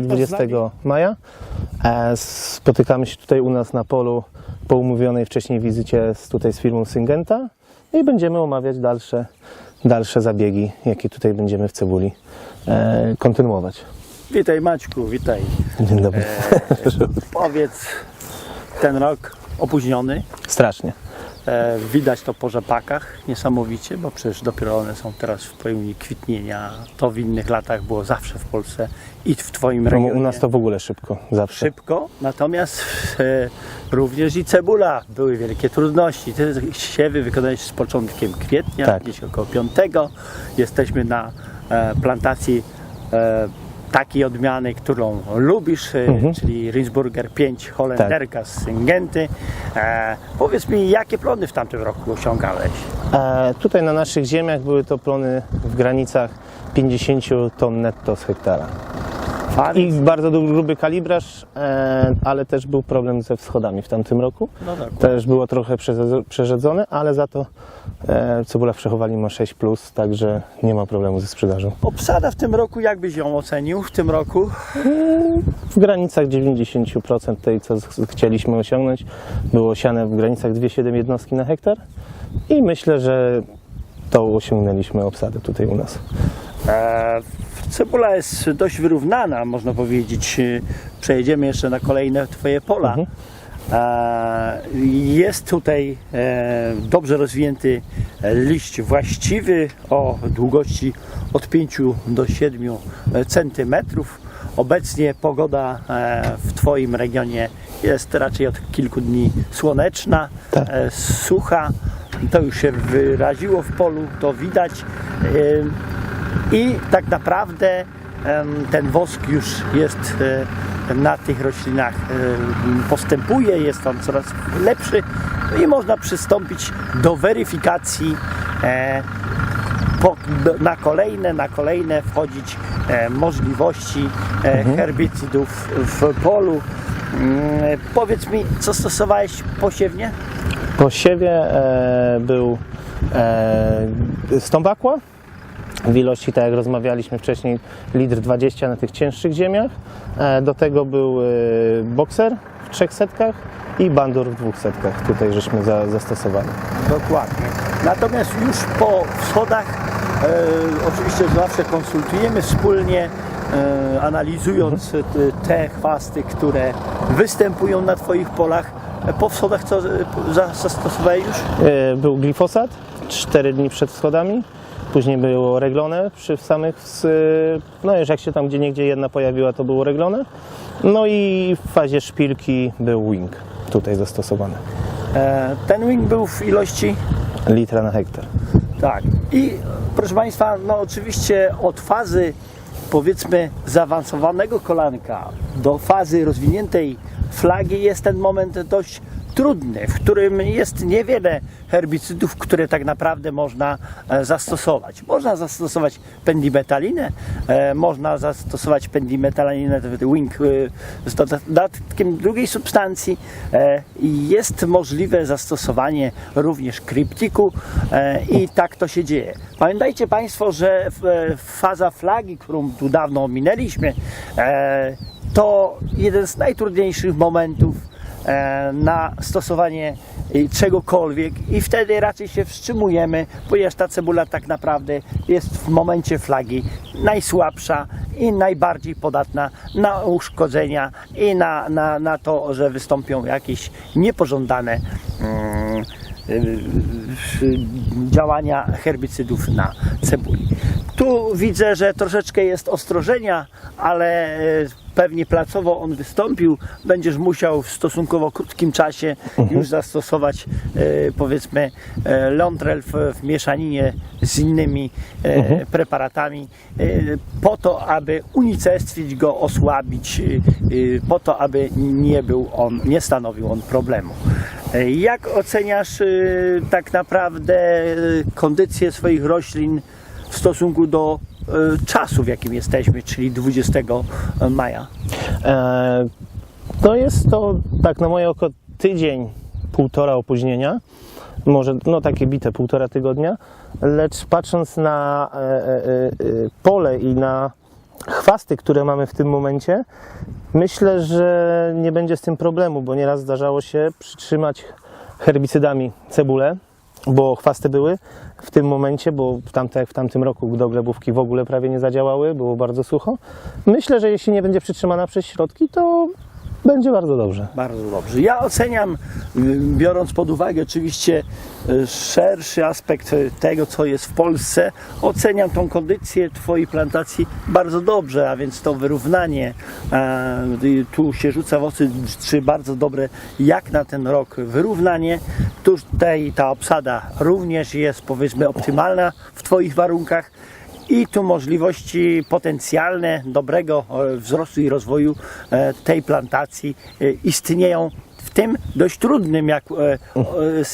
Jesteśmy 20 maja. E, Spotykamy się tutaj u nas na polu po umówionej wcześniej wizycie z, tutaj z firmą Syngenta i będziemy omawiać dalsze, dalsze zabiegi, jakie tutaj będziemy w cebuli e, kontynuować. Witaj Maćku, witaj. Dzień dobry. Powiedz, ten rok opóźniony. Strasznie. E, widać to po rzepakach niesamowicie, bo przecież dopiero one są teraz w pełni kwitnienia. To w innych latach było zawsze w Polsce i w Twoim No, regionie. u nas to w ogóle szybko, zawsze. szybko, natomiast e, również i cebula były wielkie trudności. Te siewy wykonałeś z początkiem kwietnia, Tak. gdzieś około 5. Jesteśmy na e, plantacji e, takiej odmiany, którą lubisz, e, Mhm. czyli Rinsburger 5 Holenderka z Syngenty. E, powiedz mi, jakie plony w tamtym roku osiągałeś? E, tutaj na naszych ziemiach były to plony w granicach 50 ton netto z hektara. I bardzo gruby kalibraż, e, ale też był problem ze wschodami w tamtym roku. No tak. Też było trochę przerzedzone, ale za to e, cebula w przechowali ma 6, także nie ma problemu ze sprzedażą. Obsada w tym roku, jak byś ją ocenił w tym roku? W granicach 90% tej, co chcieliśmy osiągnąć, było siane w granicach 2,7 jednostki na hektar i myślę, że to osiągnęliśmy obsadę tutaj u nas. E, Cebula jest dość wyrównana, można powiedzieć. Przejedziemy jeszcze na kolejne Twoje pola. Mhm. Jest tutaj e, dobrze rozwinięty liść właściwy o długości od 5 do 7 centymetrów. Obecnie pogoda e, w Twoim regionie jest raczej od kilku dni słoneczna, Tak. e, sucha. To już się wyraziło w polu, to widać. I tak naprawdę ten wosk już jest na tych roślinach postępuje, jest on coraz lepszy i można przystąpić do weryfikacji e, na kolejne, na kolejne wchodzić e, możliwości e, herbicydów w polu. Mm, powiedz mi, co stosowałeś posiewnie? Po siewie e, był e, stąbakła w ilości, tak jak rozmawialiśmy wcześniej, litr 20 na tych cięższych ziemiach. E, do tego był e, bokser w trzech setkach i bandur w dwóch setkach. Tutaj żeśmy za, zastosowali. Dokładnie. Natomiast już po wschodach e, oczywiście zawsze konsultujemy wspólnie, e, analizując e, te chwasty, które występują na Twoich polach. E, Po wschodach co za- zastosowałeś już? Był glifosat 4 dni przed wschodami. Później było reglone przy samych, no już jak się tam gdzie niegdzie jedna pojawiła, to było reglone. No i w fazie szpilki był wing tutaj zastosowany. E, Ten wing był w ilości Litra na hektar. Tak. I proszę Państwa, no oczywiście od fazy powiedzmy zaawansowanego kolanka do fazy rozwiniętej flagi jest ten moment dość trudny, w którym jest niewiele herbicydów, które tak naprawdę można e, zastosować. Można zastosować pendimetalinę, e, można zastosować pendimetalinę wing e, z dodatkiem drugiej substancji jest możliwe zastosowanie również kryptiku i tak to się dzieje. Pamiętajcie Państwo, że faza flagi, którą tu dawno ominęliśmy, to jeden z najtrudniejszych momentów na stosowanie e, czegokolwiek i wtedy raczej się wstrzymujemy, ponieważ ta cebula tak naprawdę jest w momencie flagi najsłabsza i najbardziej podatna na uszkodzenia i na, na, na to, że wystąpią jakieś niepożądane mm, y, y, działania herbicydów na cebuli. Tu widzę, że troszeczkę jest ostrożenia, ale y, pewnie placowo on wystąpił. Będziesz musiał w stosunkowo krótkim czasie już zastosować y, powiedzmy y, Londrel w, mieszaninie z innymi y, preparatami po to, aby unicestwić go, osłabić, po to, aby nie był on, nie stanowił on problemu. Jak oceniasz tak naprawdę kondycję swoich roślin w stosunku do y, czasu, w jakim jesteśmy, czyli 20 maja? E, no jest to tak na moje oko tydzień, półtora opóźnienia. Może no takie bite półtora tygodnia, lecz patrząc na e, e, e, pole i na chwasty, które mamy w tym momencie, myślę, że nie będzie z tym problemu, bo nieraz zdarzało się przytrzymać herbicydami cebulę, bo chwasty były w tym momencie, bo w, tamte, w tamtym roku do glebówki w ogóle prawie nie zadziałały, było bardzo sucho. Myślę, że jeśli nie będzie przytrzymana przez środki, to będzie bardzo dobrze. Bardzo dobrze. Ja oceniam, y, biorąc pod uwagę oczywiście y, szerszy aspekt tego, co jest w Polsce, oceniam tą kondycję Twojej plantacji bardzo dobrze, a więc to wyrównanie, y, tu się rzuca w oczy trzy bardzo dobre, jak na ten rok wyrównanie. Tutaj ta obsada również jest powiedzmy optymalna w Twoich warunkach i tu możliwości potencjalne dobrego e, wzrostu i rozwoju e, tej plantacji e, istnieją w tym dość trudnym, jak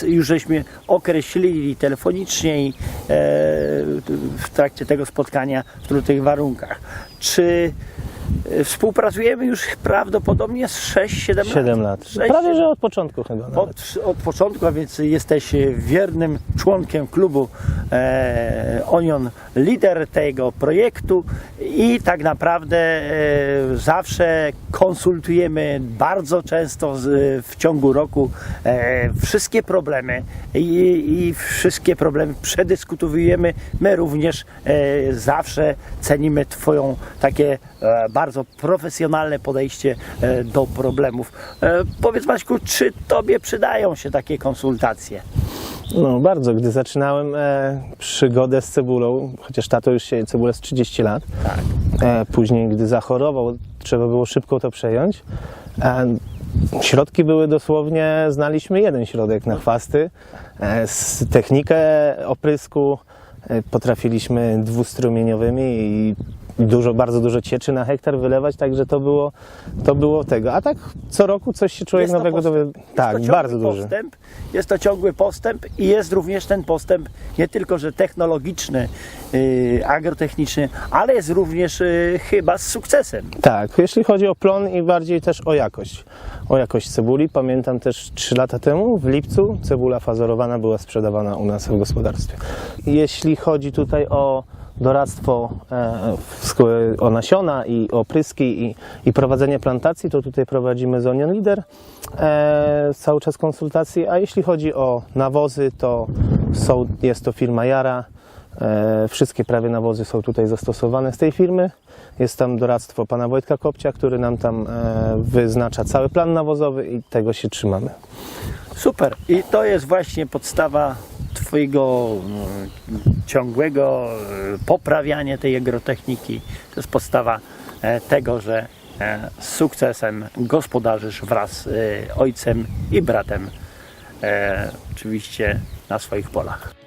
już żeśmy określili telefonicznie i w trakcie tego spotkania w trudnych warunkach. Czy współpracujemy już prawdopodobnie z 6-7 lat? 7 lat. Prawie, że od początku chyba. Od, od początku, a więc jesteś wiernym członkiem klubu e, Onion, lider tego projektu i tak naprawdę e, zawsze konsultujemy bardzo często z, w ciągu roku e, wszystkie problemy i, i wszystkie problemy przedyskutujemy. My również e, zawsze cenimy Twoją takie e, bardzo profesjonalne podejście e, do problemów. E, powiedz Maćku, czy Tobie przydają się takie konsultacje? No bardzo, gdy zaczynałem e, przygodę z cebulą, chociaż tato już sieje cebulę z 30 lat, Tak. e, później gdy zachorował, trzeba było szybko to przejąć. E, środki były dosłownie, znaliśmy jeden środek na chwasty, e, z technikę oprysku e, potrafiliśmy dwustrumieniowymi i dużo, bardzo dużo cieczy na hektar wylewać, także to było, to było tego. A tak co roku coś się człowiek nowego dowie. Tak, bardzo duży. Postęp, jest to ciągły postęp i jest również ten postęp nie tylko, że technologiczny, yy, agrotechniczny, ale jest również yy, chyba z sukcesem. Tak, jeśli chodzi o plon i bardziej też o jakość. O jakość cebuli. Pamiętam też 3 lata temu, w lipcu, cebula fazorowana była sprzedawana u nas w gospodarstwie. Jeśli chodzi tutaj o doradztwo e, o nasiona i o pryski i, i prowadzenie plantacji, to tutaj prowadzimy z Onion Leader e, cały czas konsultacje, a jeśli chodzi o nawozy, to są, jest to firma Jara, E, Wszystkie prawie nawozy są tutaj zastosowane z tej firmy. Jest tam doradztwo pana Wojtka Kopcia, który nam tam wyznacza cały plan nawozowy i tego się trzymamy. Super. I to jest właśnie podstawa Twojego mm, ciągłego e, poprawiania tej agrotechniki. To jest podstawa e, tego, że e, z sukcesem gospodarzysz wraz z ojcem i bratem, oczywiście na swoich polach.